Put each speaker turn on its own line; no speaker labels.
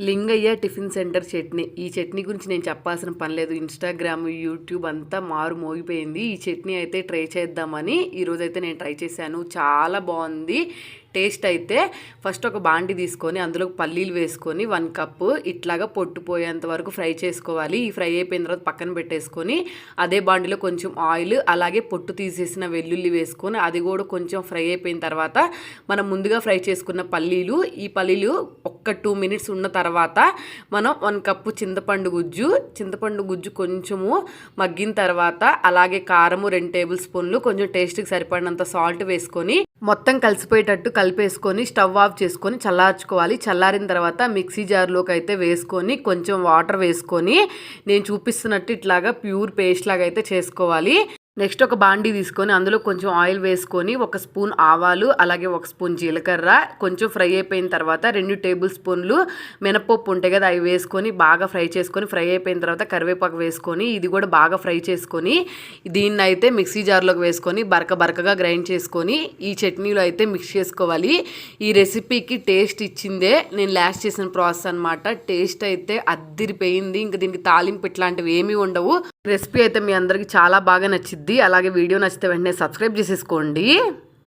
Lingaiah tiffin centre chutney. ఈ చట్నీ గురించి నేను చెప్పాల్సిన పని లేదు. ఇన్స్టాగ్రామ్ యూట్యూబ్ అంతా మారు మోగిపోయింది. ఈ చట్నీ అయితే ట్రై చేద్దామని ఈరోజైతే నేను ట్రై చేశాను. చాలా బాగుంది. టేస్ట్ అయితే ఫస్ట్ ఒక బాండి తీసుకొని అందులో పల్లీలు వేసుకొని వన్ కప్పు ఇట్లాగా పొట్టు పోయేంత వరకు ఫ్రై చేసుకోవాలి. ఈ ఫ్రై అయిపోయిన తర్వాత పక్కన పెట్టేసుకొని అదే బాండిలో కొంచెం ఆయిల్ అలాగే పొట్టు తీసేసిన వెల్లుల్లి వేసుకొని అది కూడా కొంచెం ఫ్రై అయిపోయిన తర్వాత మనం ముందుగా ఫ్రై చేసుకున్న పల్లీలు ఈ పల్లీలు ఒక్క టూ మినిట్స్ ఉన్న తర్వాత మనం వన్ కప్పు చింతపండు గుజ్జు చింతపండు గుజ్జు కొంచెము మగ్గిన తర్వాత అలాగే కారము రెండు టేబుల్ స్పూన్లు కొంచెం టేస్ట్కి సరిపడినంత సాల్ట్ వేసుకొని మొత్తం కలిసిపోయేటట్టు కలిపేసుకొని స్టవ్ ఆఫ్ చేసుకొని చల్లార్చుకోవాలి. చల్లారిన తర్వాత మిక్సీ జార్లోకి అయితే వేసుకొని కొంచెం వాటర్ వేసుకొని నేను చూపిస్తున్నట్టు ఇట్లాగా ప్యూర్ పేస్ట్ లాగా అయితే చేసుకోవాలి. నెక్స్ట్ ఒక బాండీ తీసుకొని అందులో కొంచెం ఆయిల్ వేసుకొని ఒక స్పూన్ ఆవాలు అలాగే ఒక స్పూన్ జీలకర్ర కొంచెం ఫ్రై అయిపోయిన తర్వాత రెండు టేబుల్ స్పూన్లు మినపప్పు ఉంటాయి కదా అవి వేసుకొని బాగా ఫ్రై చేసుకొని ఫ్రై అయిపోయిన తర్వాత కరివేపాకు వేసుకొని ఇది కూడా బాగా ఫ్రై చేసుకొని దీన్ని అయితే మిక్సీ జార్లోకి వేసుకొని బరక బరకగా గ్రైండ్ చేసుకొని ఈ చట్నీలో అయితే మిక్స్ చేసుకోవాలి. ఈ రెసిపీకి టేస్ట్ ఇచ్చిందే నేను లాస్ట్ చేసిన ప్రాసెస్ అనమాట టేస్ట్ అయితే అద్దిరిపోయింది. ఇంకా దీనికి తాలింపు ఇట్లాంటివి ఏమీ ఉండవు. రెసిపీ అయితే మీ అందరికీ చాలా బాగా నచ్చిద్ది. అలాగే వీడియో నచ్చితే వెంటనే సబ్స్క్రైబ్ చేసేసుకోండి.